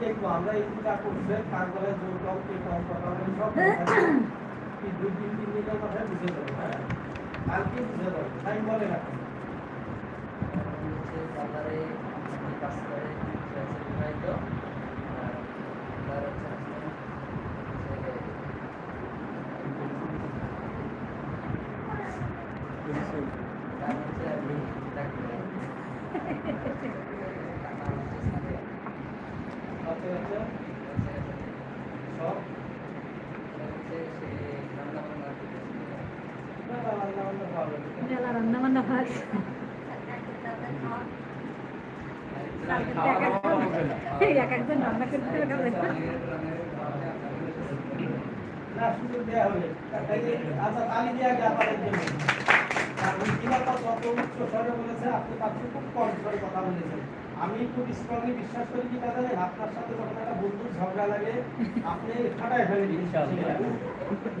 দেখব আমরা এই যা করছেন কার গলায় জোর কম কে কম কথা বলেন সব দুই তিন তিন দিনের কথায় বুঝে যাব হ্যাঁ। কালকে বুঝে যাব টাইম বলে হচ্ছে কাজ করে বিবাহিত আর তার হচ্ছে husband হচ্ছে তার হচ্ছে আপনি চাকরি করেন। তার নাম হচ্ছে সাদিয়া। আচ্ছা আচ্ছা সব সে হচ্ছে সে রান্না বান্না ভাত এক একজন রান্না করতে হবে আপনি খুব কম কথা বলেছেন। আমি খুব স্ট্রংলি বিশ্বাস করি কি দাদা আপনার সাথে যখন একটা বন্ধুর ঝগড়া লাগে আপনি ফাটায় ফেলে দিন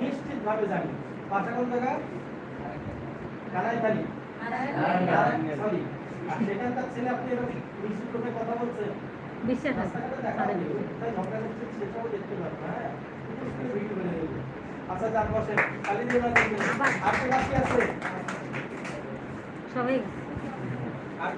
নিশ্চিত ভাবে জানি। পাশা কোন জায়গা? কানাই সরি সেখানকার ছেলে আপনি এরকম মিষ্টি করে কথা বলছেন? বিশ্বাস আছে। দেখা তাই ঝগড়া সেটাও দেখতে পারব, হ্যাঁ? আচ্ছা যান বসেন খালি দিয়ে আর কেউ বাকি আছে? সবাই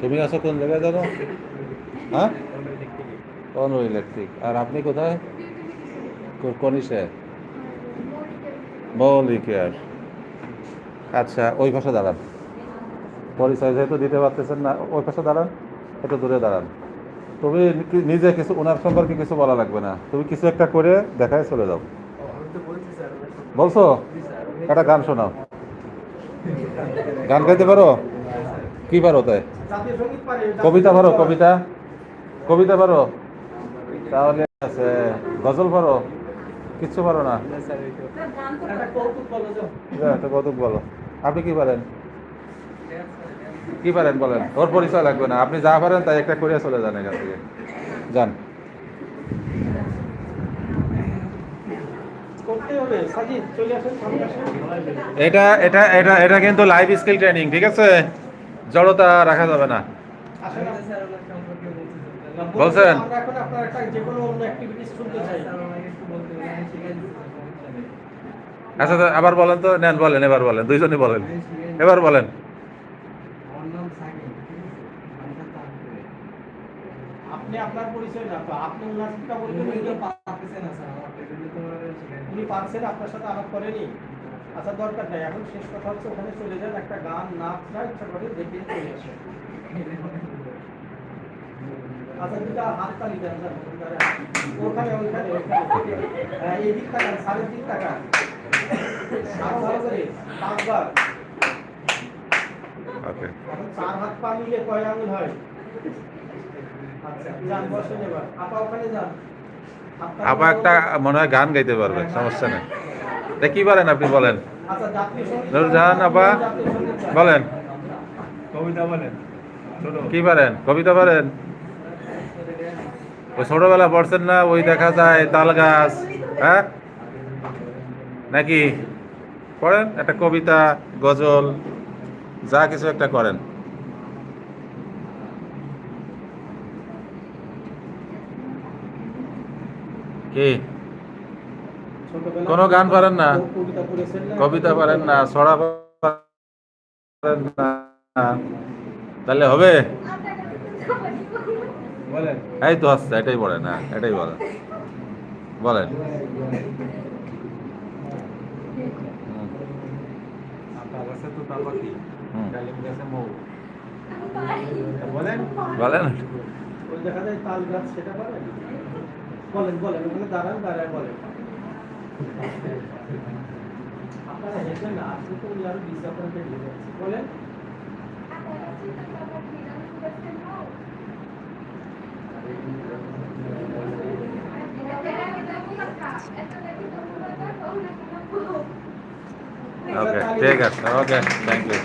তুমি আছো কোন জায়গায় জানো হ্যাঁ? কোন ইলেকট্রিক আর আপনি কোথায়? কোন ইসে? মৌলিকের আচ্ছা ওই পাশে দাঁড়ান। পরিচয় যেহেতু দিতে পারতেছেন না ওই পাশে দাঁড়ান একটু দূরে দাঁড়ান। তুমি নিজে কিছু ওনার সম্পর্কে কিছু বলা লাগবে না। তুমি কিছু একটা করে দেখায় চলে যাও। বলছো একটা গান শোনাও। গান গাইতে পারো? কি পারো তাই? কবিতা পারো, কবিতা? কবিতা পারো? তাহলে আছে। গজল পারো? কিচ্ছু পারো না? কৌতুক বলো। আপনি কি পারেন? কি পারেন বলেন? ওর পরিচয় লাগবে না। আপনি যা পারেন তাই একটা করে চলে যান এখান থেকে। যান করতে হবে সাজিদ চলে আসেন সামনে আসেন এটা এটা এটা এটা কিন্তু লাইভ স্কিল ট্রেনিং ঠিক আছে? জড়তা রাখা যাবে না। বলছেন? আচ্ছা তো আবার বলেন তো। নেন বলেন এবার বলেন দুইজনই বলেন। এবার বলেন। আপনি আপনার পরিচয় না আপনি ওনার সাথে বলবেন উনি তো উনি পারছেন আপনার সাথে আলাপ করেনি। আচ্ছা দরকার নাই এখন শেষ কথা হচ্ছে ওখানে চলে যান একটা গান নাচ যা ইচ্ছা করে দেখে চলে আসেন। আচ্ছা দুটা হাত তালি দেন যান, ওখানে ওখানে হ্যাঁ, এই দিক তাকান সাড়ে দিক তাকান হাত ভালো করে পাঁচবার চার হাত পা মিলে কয় আঙুল হয় আচ্ছা যান বসেন এবার আপা ওখানে যান। হাতটা আপা একটা মনে হয় গান গাইতে পারবে সমস্যা নেই। তা কি বলেন আপনি বলেন। আচ্ছা নুরজাহান আপা। বলেন। কবিতা বলেন। কি পারেন কবিতা পারেন ওই ছোটবেলা পড়ছেন না ওই দেখা যায় তাল গাছ হ্যাঁ? নাকি? পড়েন একটা কবিতা গজল যা কিছু একটা করেন। কি? কোনো গান পারেন না? কবিতা পারেন না ছড়া পারেন না। তাহলে হবে? এই তো আসছে এটাই বলেন না এটাই বলেন। বলেন। বলেন। বলেন বলেন বলেন বলেন ওখানে দাঁড়ান দাঁড়ায় বলেন। আপনারা হেসেন না আপনি তো উনি আরও ডিসঅ্যাপয়েন্টেড হয়ে যাচ্ছে। বলেন। ওকে ঠিক আছে ওকে থ্যাংক ইউ